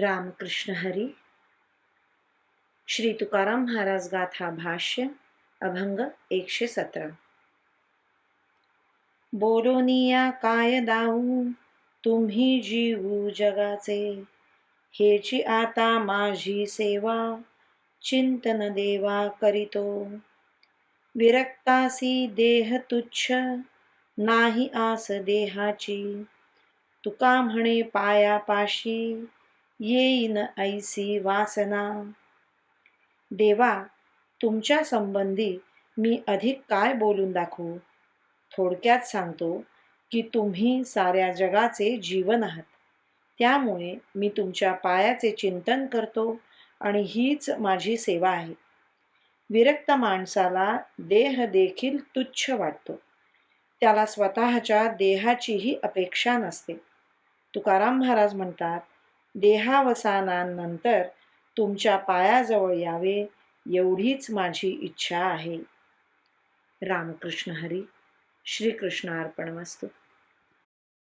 रामकृष्ण हरी। श्री तुकाराम महाराज गाथा भाष्य अभंग एकशे सतरा। बोलोनिया काय दाऊ तुम्ही जीवू जगाचे। हेची आता माझी सेवा चिंतन देवा करीतो। विरक्तासी देह तुच्छ नाही आस देहाची। तुका म्हणे पायापाशी येईन ऐसी वासना. देवा तुमच्या संबंधी मी अधिक काय बोलून दाखवू? थोडक्यात सांगतो की तुम्ही साऱ्या जगाचे जीवन आहात. त्यामुळे मी तुमच्या पायाचे चिंतन करतो आणि हीच माझी सेवा आहे. विरक्त माणसाला देह देखील तुच्छ वाटतो. त्याला स्वतःच्या देहाचीही अपेक्षा नसते. तुकाराम महाराज म्हणतात देहावसानानंतर तुमच्या पायाजवळ यावे एवढीच माझी इच्छा आहे. रामकृष्ण हरी श्रीकृष्ण अर्पण वस्तू